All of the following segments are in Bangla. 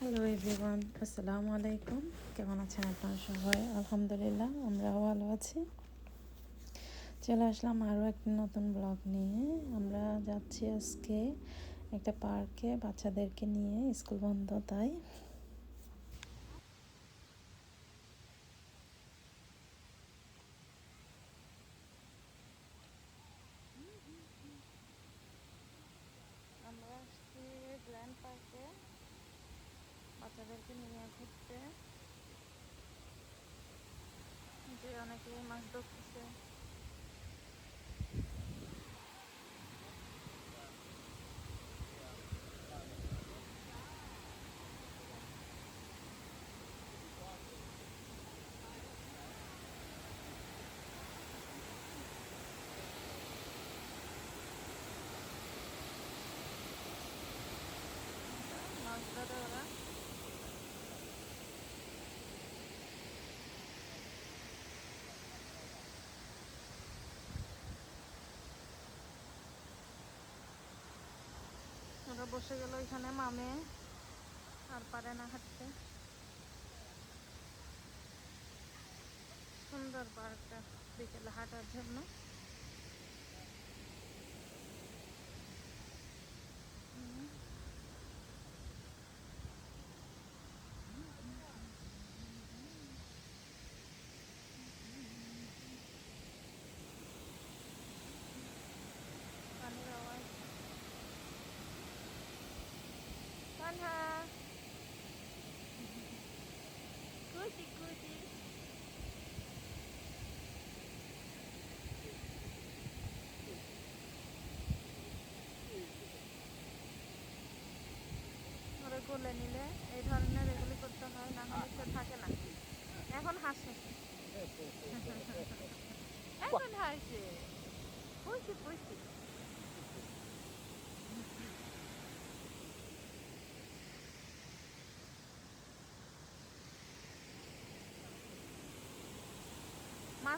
হ্যালো এভরিওয়ান আসসালামু আলাইকুম কেমন আছেন আপনারা সবাই? আলহামদুলিল্লাহ, আমরাও ভালো আছি। চলে আসলাম আরও একটি নতুন ব্লগ নিয়ে। আমরা যাচ্ছি আজকে একটা পার্কে বাচ্চাদেরকে নিয়ে স্কুল বন্ধ, তাই আমরা আসছি গ্র্যান্ড পার্কে বাচ্চাদেরকে নিয়ে ঘুরতে যে অনেকে মাছ ধরতেছে মাছ ধরে ওরা ওরা বসে গেল এখানে মামে। আর পারে না হাঁটতে। সুন্দর পার্কটা বিকেলে হাঁটার জন্য। তানহা কুচি কুচি ওরা কোলে নিলে এই ধরনের এগুলি করতে হয় না হলে সে থাকে না। এখন হাসে এখন হাসে পুষি পুষি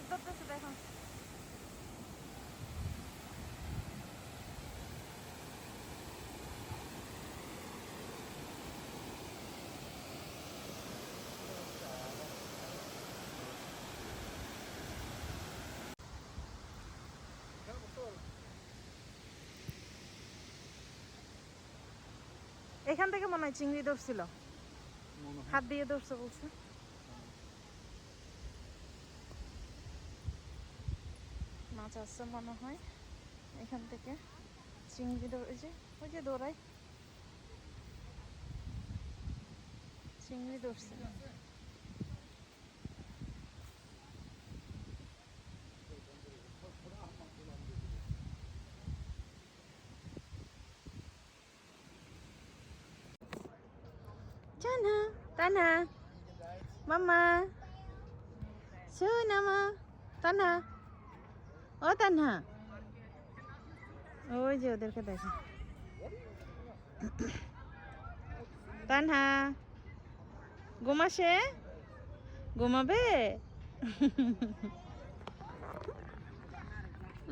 মাছ ধরতেছে দেখো এখান থেকে মনে হয় চিংড়ি ধরছিল। হাত দিয়ে ধরছে বলছে। মাছ আসছে মনে হয়। এখান থেকে। চিংড়ি ধরে যে ওই যে দৌড়াই চিংড়ি ধরছে। Tana, Tana, Mama, Sunama, Tana, ও তানহা। ওই যে ওদেরকে দেখে। তানহা ঘুমাসে? ঘুমাবে?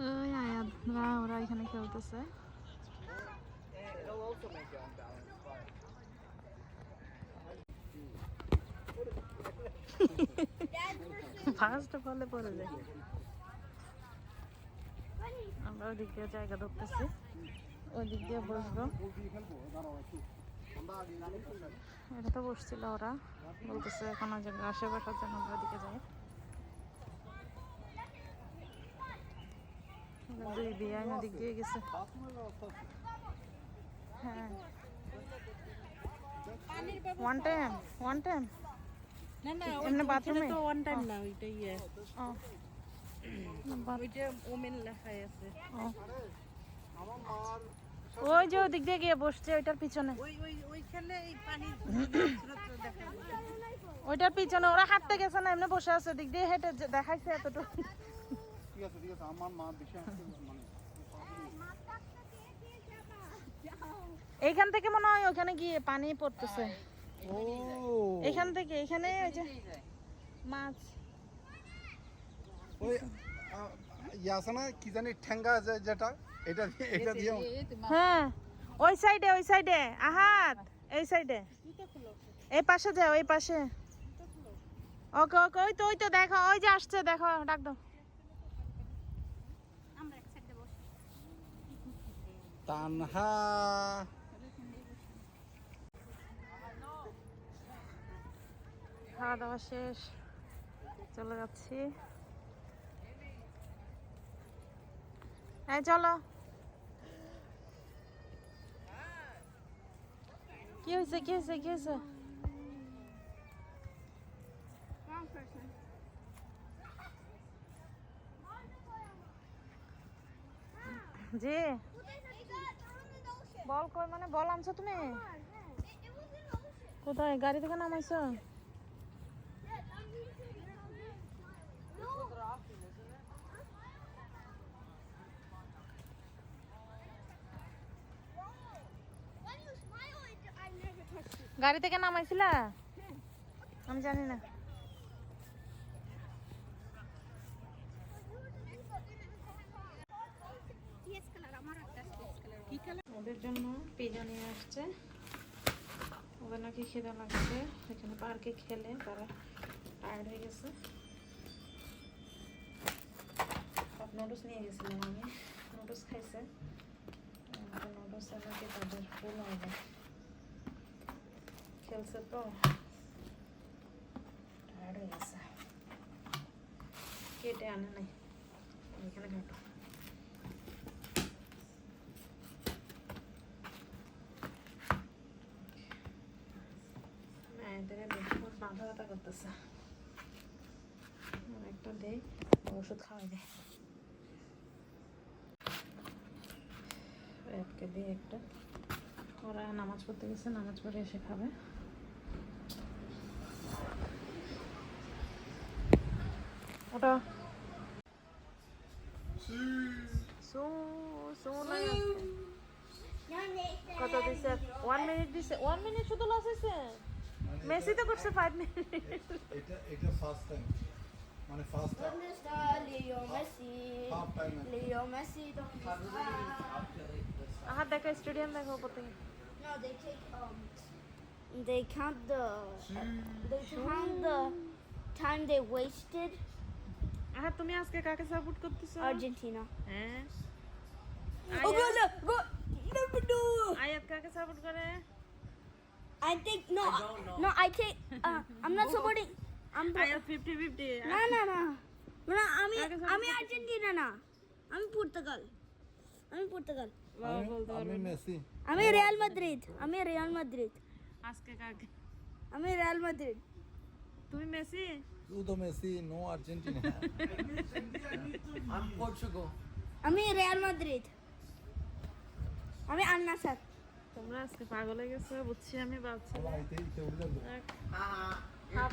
ওই আয়াতরা ওরা এখানে খেলতেছে। ফার্স্ট ফলে পড়ে যায়। আমরা ওই দিক দিয়ে জায়গা ধরতেছি। ওই দিক দিয়ে বসবো। এটা তো বসছিল ওরা। বলতেছে এখন আশেপাশের জন্য আমরা ওদিকে যাই। দুই বিয়ে ওদিক দিয়ে গেছে। হ্যাঁ। ওয়ান টাইম ওয়ান টাইম না না এমনি বাথরুমে তো ওয়ান টাইম না ওইটা ইয়ে। ওই যে ওদিক দিয়ে গিয়ে বসছে ওইটার পিছনে। ওইটার পিছনে ওরা হাঁটতে গেছে না এমনি বসে আছে ওদিক দিয়ে হেঁটে দেখাইছে এতটুকু। ঠিক আছে ঠিক আছে আমার মা বেশি মানে এইখান থেকে মনে হয় ওখানে গিয়ে পানি পড়তেছে। এখান থেকে এখানে ওই যে মাছ। ওই ইয়ে আছে কি জানি ঠেঙ্গা যে- যেটা এটা দিয়ে এটা দিয়ে হ্যাঁ ওই সাইডে ওই সাইডে আহাত এই সাইডে। এই পাশে যাও এই পাশে। ওকে ওকে ওই তো ওই তো দেখো ওই যে আসছে দেখো ডাক দাও। তানহা। খাওয়া দাওয়া শেষ চলে যাচ্ছি। এই চলো। কি হয়েছে কি হয়েছে কি হয়েছে? জি। বল কই মানে বল আনছো তুমি? কোথায়? গাড়ি থেকে নামাইছো? গাড়ি থেকে নামাইছিলা? আমি জানি না. ওদের জন্য পিজা নিয়ে আসছে। ওদের নাকি লাগছে। পার্কে খেলে তারা হয়ে গেছে। নুডলস নিয়ে গেছিলাম আমি। নুডলস খাইছে। নুডলস নাকি তাদের ফুল হবে। খেলছে তো টায়ার্ড হয়ে গেছে কেটে আনে নাই এখানে দেখুন মাথা ব্যথা করতেছে একটা দে ওষুধ খাওয়াই দে এককে দিয়ে একটা ওরা নামাজ পড়তে গেছে নামাজ পড়ে এসে খাবে। ওটা সো সো লাগে কত দিছে ওয়ান মিনিট দিছে ওয়ান মিনিট শুধু লস হয়েছে মেসি তো করছে ফাইভ মিনিট এটা এটা ফার্স্ট টাইম মানে Messi, ¿dónde está? আহার দেখো স্টেডিয়াম দেখো থেকে No, they take um, they count the, they count the time they wasted. আহার তুমি আজকে কাকে সাপোর্ট করতেছো Argentina. হ্যাঁ Oh, go, no, go, no, no, no. আয়াত কাকে সাপোর্ট করে I think no, no, I take. Uh, I'm not supporting. I'm. আয়াত ফিফটি ফিফটি না না না না আমি কাকে support আমি আর্জেন্টিনা না আমি পর্তুগাল আমি পর্তুগাল আমি মেসি আমি রিয়াল মাদ্রিদ আমি রিয়াল মাদ্রিদ আজকে কাকে আমি রিয়াল মাদ্রিদ তুমি Messi তুতো Messi no Argentina I'm Portugal. আমি রিয়াল মাদ্রিদ আমি আন্নাসার তোমরা আজকে পাগল হয়ে গেছো বুঝছি আমি ভাবছি উড়ে যাব Ah, Half